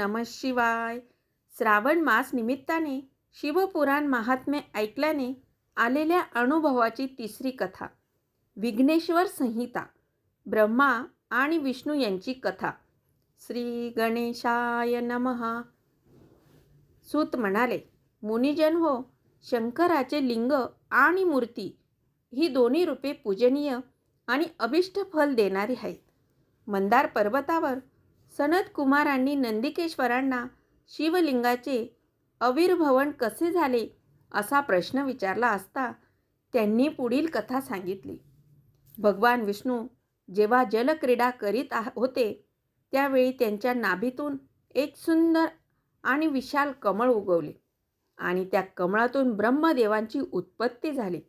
नमः शिवाय. श्रावण मास निमित्ताने शिवपुराण महात्म्य ऐकल्याने आलेल्या अनुभवाची तिसरी कथा विघ्नेश्वर संहिता ब्रह्मा आणि विष्णू यांची कथा. श्री गणेशाय नमः. सूत म्हणाले मुनिजन हो शंकराचे लिंग आणि मूर्ती ही दोन्ही रूपे पूजनीय आणि अभिष्ट फल देणारी आहेत. मंदार पर्वतावर सनत कुमारांनी नंदिकेश्वरांना शिवलिंगाचे अविर्भवन कसे झाले असा प्रश्न विचारला असता त्यांनी पुढील कथा सांगितली. भगवान विष्णू जेव्हा जलक्रीडा करीत आह- होते त्यावेळी त्यांच्या नाभीतून एक सुंदर आणि विशाल कमळ उगवले आणि त्या कमळातून ब्रह्मदेवांची उत्पत्ती झाली.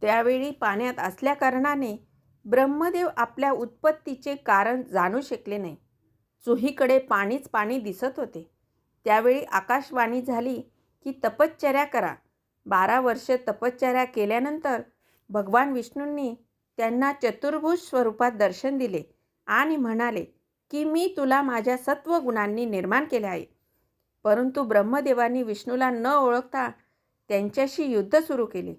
त्यावेळी पाण्यात असल्याकारणाने ब्रह्मदेव आपल्या उत्पत्तीचे कारण जाणू शकले नाही. चोहीकडे पाणीच पाणी दिसत होते. त्यावेळी आकाशवाणी झाली की तपश्चर्या करा. बारा वर्ष तपश्चर्या केल्यानंतर भगवान विष्णूंनी त्यांना चतुर्भुज स्वरूपात दर्शन दिले आणि म्हणाले की मी तुला माझ्या सत्व गुणांनी निर्माण केले आहे. परंतु ब्रह्मदेवांनी विष्णूला न ओळखता त्यांच्याशी युद्ध सुरू केले.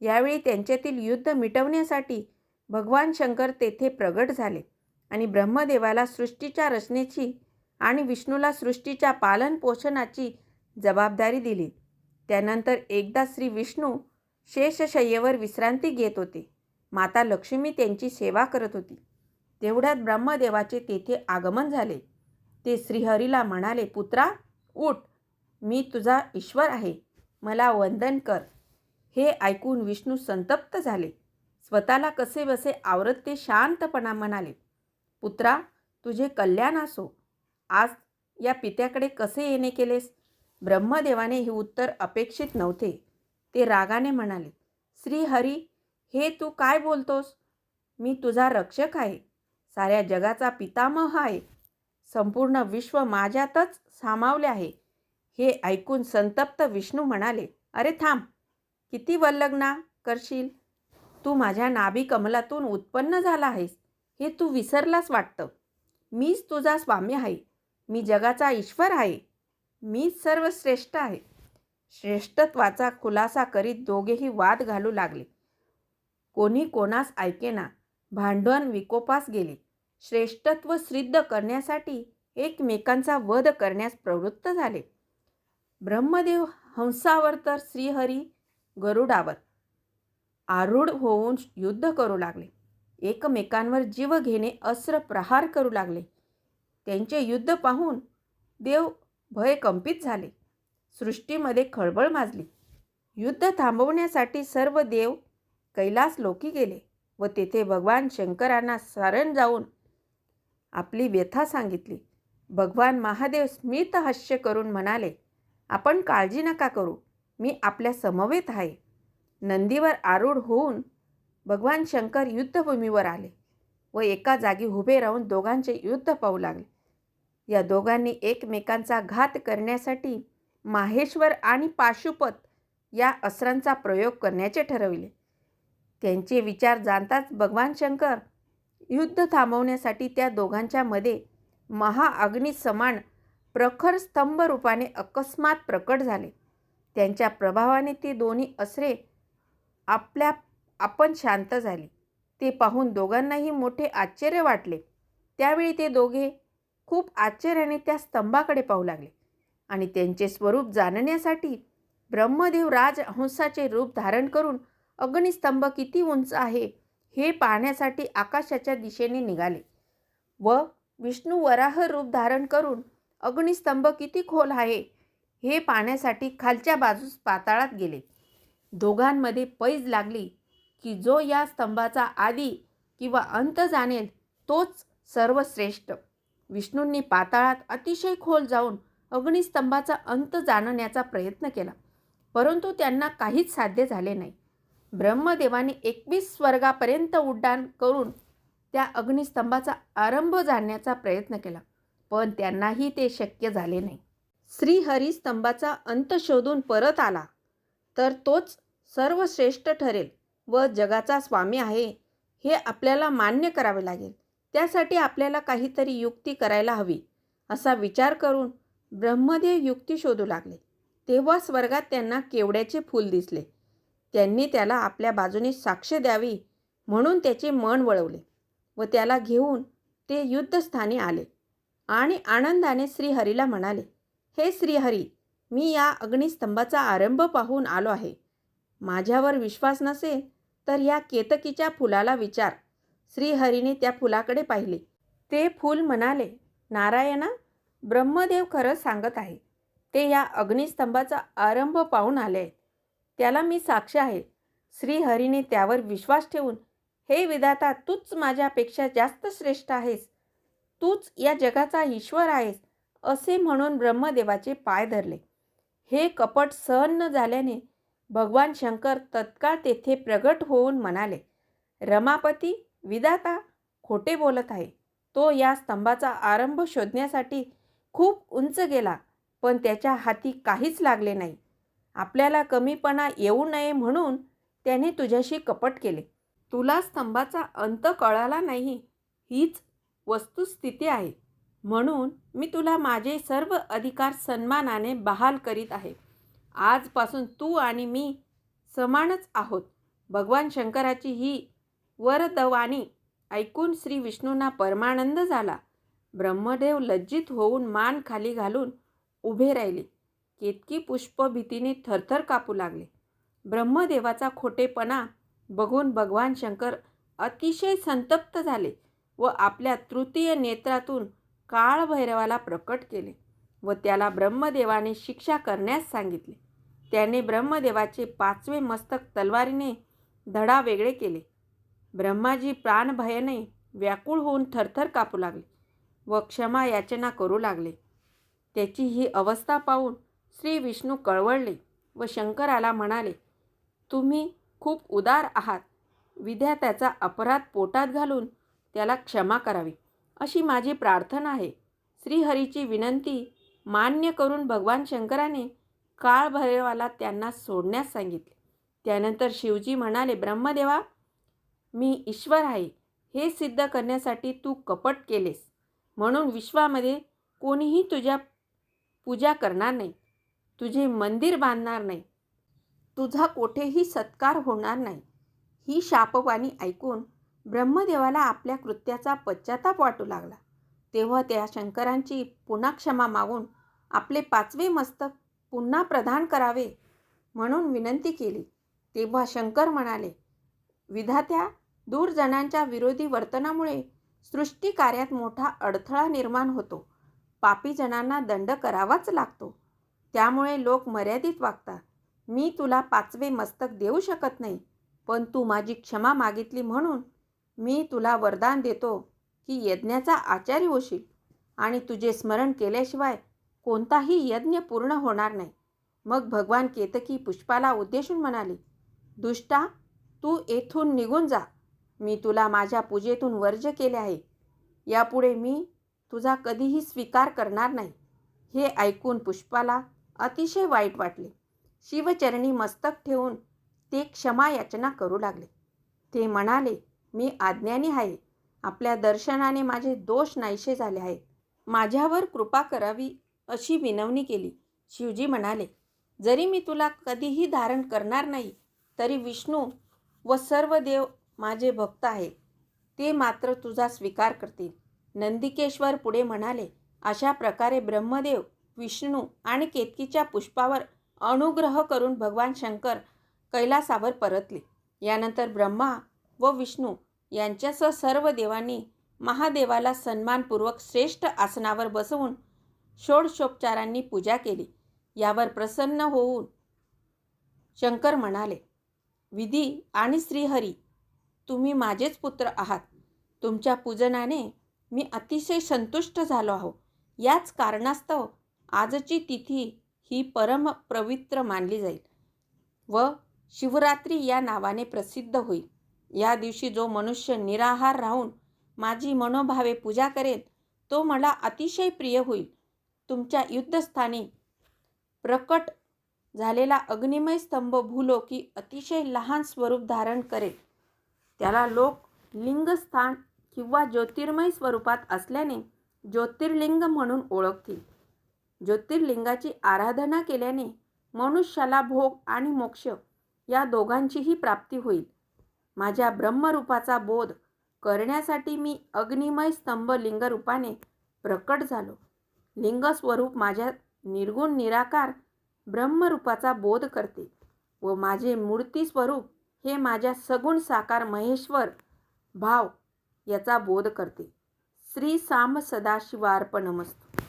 यावेळी त्यांच्यातील युद्ध मिटवण्यासाठी भगवान शंकर तेथे प्रगट झाले. आणि ब्रह्मदेवाला सृष्टीच्या रचनेची आणि विष्णूला सृष्टीच्या पालन पोषणाची जबाबदारी दिली. त्यानंतर एकदा श्री विष्णू शेषशय्येवर विश्रांती घेत होते. माता लक्ष्मी त्यांची सेवा करत होती. तेवढ्यात ब्रह्मदेवाचे तेथे आगमन झाले. ते श्रीहरीला म्हणाले पुत्रा उठ. मी तुझा ईश्वर आहे. मला वंदन कर. हे ऐकून विष्णू संतप्त झाले. स्वतःला कसे बसे आवरत ते शांतपणा म्हणाले पुत्रा तुझे कल्याण असो. आज या पित्याकडे कसे येणे केलेस? ब्रह्मदेवाने हे उत्तर अपेक्षित नव्हते. ते रागाने म्हणाले श्री हरी हे तू काय बोलतोस? मी तुझा रक्षक आहे. साऱ्या जगाचा पितामह आहे. संपूर्ण विश्व माझ्यातच सामावले आहे. हे ऐकून संतप्त विष्णू म्हणाले अरे थांब किती वल्लग्ना करशील? तू माझ्या नाभी कमलातून उत्पन्न झाला आहेस. हे तू विसरलास वाटतं. मीच तुझा स्वामी आहे. मी जगाचा ईश्वर आहे. मीच सर्वश्रेष्ठ आहे. श्रेष्ठत्वाचा खुलासा करीत दोघेही वाद घालू लागले. कोणी कोणास ऐकेना भांडण विकोपास गेले. श्रेष्ठत्व सिद्ध करण्यासाठी एकमेकांचा वध करण्यास प्रवृत्त झाले. ब्रह्मदेव हंसावर तर श्रीहरी गरुडावर आरूढ होऊन युद्ध करू लागले. एकमेकांवर जीव घेणे अस्त्र प्रहार करू लागले. त्यांचे युद्ध पाहून देव भयकंपित झाले. सृष्टीमध्ये खळबळ माजली. युद्ध थांबवण्यासाठी सर्व देव कैलास लोकी गेले व तेथे भगवान शंकरांना सारण जाऊन आपली व्यथा सांगितली. भगवान महादेव स्मित हास्य करून म्हणाले आपण काळजी नका करू. मी आपल्या समवेत आहे. नंदीवर आरूढ होऊन भगवान शंकर युद्धभूमीवर आले व एका जागी उभे राहून दोघांचे युद्ध पाहू लागले. या दोघांनी एकमेकांचा घात करण्यासाठी माहेश्वर आणि पाशुपत या अस्त्रांचा प्रयोग करण्याचे ठरविले. त्यांचे विचार जाणताच भगवान शंकर युद्ध थांबवण्यासाठी त्या दोघांच्या मध्ये महाअग्नी समान प्रखर स्तंभ रूपाने अकस्मात प्रकट झाले. त्यांच्या प्रभावाने ती दोन्ही अस्त्रे आपल्या आपण शांत झाली. ते पाहून दोघांनाही मोठे आश्चर्य वाटले. त्यावेळी ते दोघे खूप आश्चर्याने त्या स्तंभाकडे पाहू लागले आणि त्यांचे स्वरूप जाणण्यासाठी ब्रह्मदेव राजहंसाचे रूप धारण करून अग्निस्तंभ किती उंच आहे हे पाहण्यासाठी आकाशाच्या दिशेने निघाले व विष्णू वराह रूप धारण करून अग्निस्तंभ किती खोल आहे हे पाहण्यासाठी खालच्या बाजूस पाताळात गेले. दोघांमध्ये पैज लागली. की जो या स्तंभाचा आदी किंवा अंत जाणेल तोच सर्वश्रेष्ठ. विष्णूंनी पाताळात अतिशय खोल जाऊन अग्निस्तंभाचा अंत जाणण्याचा प्रयत्न केला परंतु त्यांना काहीच साध्य झाले नाही. ब्रह्मदेवाने एकवीस स्वर्गापर्यंत उड्डाण करून त्या अग्निस्तंभाचा आरंभ जाणण्याचा प्रयत्न केला पण त्यांनाही ते शक्य झाले नाही. श्रीहरी स्तंभाचा अंत शोधून परत आला तर तोच सर्वश्रेष्ठ ठरेल. व जगाचा स्वामी आहे हे आपल्याला मान्य करावे लागेल. त्यासाठी आपल्याला काहीतरी युक्ती करायला हवी असा विचार करून ब्रह्मदेव युक्ती शोधू लागले. तेव्हा स्वर्गात त्यांना केवड्याचे फूल दिसले. त्यांनी त्याला आपल्या बाजूने साक्ष द्यावी म्हणून त्याचे मन वळवले व त्याला घेऊन ते युद्धस्थानी आले आणि आनंदाने श्रीहरीला म्हणाले हे श्रीहरी मी या अग्निस्तंभाचा आरंभ पाहून आलो आहे. माझ्यावर विश्वास नसेल तर या केतकीच्या फुलाला विचार. श्रीहरीने त्या फुलाकडे पाहिले. ते फूल म्हणाले नारायणा ब्रह्मदेव खरं सांगत आहे. ते या अग्निस्तंभाचा आरंभ पाहून आले आहेत. त्याला मी साक्ष आहे. श्रीहरीने त्यावर विश्वास ठेवून हे विधाता तूच माझ्यापेक्षा जास्त श्रेष्ठ आहेस. तूच या जगाचा ईश्वर आहेस असे म्हणून ब्रह्मदेवाचे पाय धरले. हे कपट सहन न झाल्याने भगवान शंकर तत्काळ तेथे प्रगट होऊन म्हणाले रमापती विदाता खोटे बोलत आहे. तो या स्तंभाचा आरंभ शोधण्यासाठी खूप उंच गेला पण त्याच्या हाती काहीच लागले नाही. आपल्याला कमीपणा येऊ नये म्हणून त्याने तुझ्याशी कपट केले. तुला स्तंभाचा अंत कळाला नाही हीच वस्तुस्थिती आहे. म्हणून मी तुला माझे सर्व अधिकार सन्मानाने बहाल करीत आहे. आजपासून तू आणि मी समानच आहोत. भगवान शंकराची ही वरदवाणी ऐकून श्री विष्णूंना परमानंद झाला. ब्रह्मदेव लज्जित होऊन मान खाली घालून उभे राहिले. केतकी पुष्प भीतीने थरथर कापू लागले. ब्रह्मदेवाचा खोटेपणा बघून भगवान शंकर अतिशय संतप्त झाले व आपल्या तृतीय नेत्रातून काळभैरवाला प्रकट केले व त्याला ब्रह्मदेवाने शिक्षा करण्यास सांगितले. त्याने ब्रह्मदेवाचे पाचवे मस्तक तलवारीने धडा वेगळे केले. ब्रह्माजी प्राणभयाने व्याकुळ होऊन थरथर कापू लागले व क्षमा याचना करू लागले. त्याची ही अवस्था पाहून श्री विष्णू कळवळले व शंकराला म्हणाले तुम्ही खूप उदार आहात. विद्या त्याचा अपराध पोटात घालून त्याला क्षमा करावी. अशी माझी प्रार्थना आहे. श्रीहरीची विनंती मान्य करून भगवान शंकराने काळभैरवाला त्यांना सोडण्यास सांगितले. त्यानंतर शिवजी म्हणाले ब्रह्मदेवा मी ईश्वर आहे. हे सिद्ध करण्यासाठी तू कपट केलेस. म्हणून विश्वामध्ये कोणीही तुझ्या पूजा करणार नाही. तुझे मंदिर बांधणार नाही. तुझा कोठेही सत्कार होणार नाही. ही शापवाणी ऐकून ब्रह्मदेवाला आपल्या कृत्याचा पश्चाताप वाटू लागला. तेव्हा त्या शंकरांची पुन्हा क्षमा मागून आपले पाचवे मस्तक पुन्हा प्रदान करावे म्हणून विनंती केली. तेव्हा शंकर म्हणाले विधात्या दूरजणांच्या विरोधी वर्तनामुळे सृष्टी कार्यात मोठा अडथळा निर्माण होतो. पापी जणांना दंड करावाच लागतो. त्यामुळे लोक मर्यादित वागतात. मी तुला पाचवे मस्तक देऊ शकत नाही पण तू माझी क्षमा मागितली म्हणून मी तुला वरदान देतो की यज्ञाचा आचार्य होशील आणि तुझे स्मरण केल्याशिवाय कोणताही यज्ञ पूर्ण होणार नाही. मग भगवान केतकी पुष्पाला उद्देशून म्हणाले दुष्टा तू येथून निघून जा. मी तुला माझ्या पूजेतून वर्ज केले आहे. यापुढे मी तुझा कधीही स्वीकार करणार नाही. हे ऐकून पुष्पाला अतिशय वाईट वाटले. शिवचरणी मस्तक ठेवून ते क्षमा याचना करू लागले. ते म्हणाले मी आज्ञानी आहे. आपल्या दर्शनाने माझे दोष नाहीसे झाले आहेत. माझ्यावर कृपा करावी अशी विनवणी केली. शिवजी म्हणाले जरी मी तुला कधीही धारण करणार नाही तरी विष्णू व सर्व देव माझे भक्त आहेत. ते मात्र तुझा स्वीकार करतील. नंदिकेश्वर पुढे म्हणाले अशा प्रकारे ब्रह्मदेव विष्णू आणि केतकीच्या पुष्पावर अनुग्रह करून भगवान शंकर कैलासावर परतले. यानंतर ब्रह्मा व विष्णू यांच्यासह सर्व देवांनी महादेवाला सन्मानपूर्वक श्रेष्ठ आसनावर बसवून षोडशोपचारांनी पूजा केली. यावर प्रसन्न होऊन शंकर म्हणाले विधी आणि श्रीहरी तुम्ही माझेच पुत्र आहात. तुमच्या पूजनाने मी अतिशय संतुष्ट झालो आहो. याच कारणास्तव आजची तिथी ही परम पवित्र मानली जाईल व शिवरात्री या नावाने प्रसिद्ध होईल. या दिवशी जो मनुष्य निराहार राहून माझी मनोभावे पूजा करेल तो मला अतिशय प्रिय होईल. तुमच्या युद्धस्थानी प्रकट झालेला अग्निमय स्तंभ भूलोकी अतिशय लहान स्वरूप धारण करेल. त्याला लोक लिंगस्थान किंवा ज्योतिर्मय स्वरूपात असल्याने ज्योतिर्लिंग म्हणून ओळखतील. ज्योतिर्लिंगाची आराधना केल्याने मनुष्याला भोग आणि मोक्ष या दोघांचीही प्राप्ती होईल. माझ्या ब्रह्मरूपाचा बोध करण्यासाठी मी अग्निमय स्तंभ लिंगरूपाने प्रकट झालो. लिंगस्वरूप माझ्या निर्गुण निराकार ब्रह्मरूपाचा बोध करते व माझे मूर्ती स्वरूप हे माझ्या सगुण साकार महेश्वर भाव याचा बोध करते. श्री सांब सदाशिवार्पणमस्तु.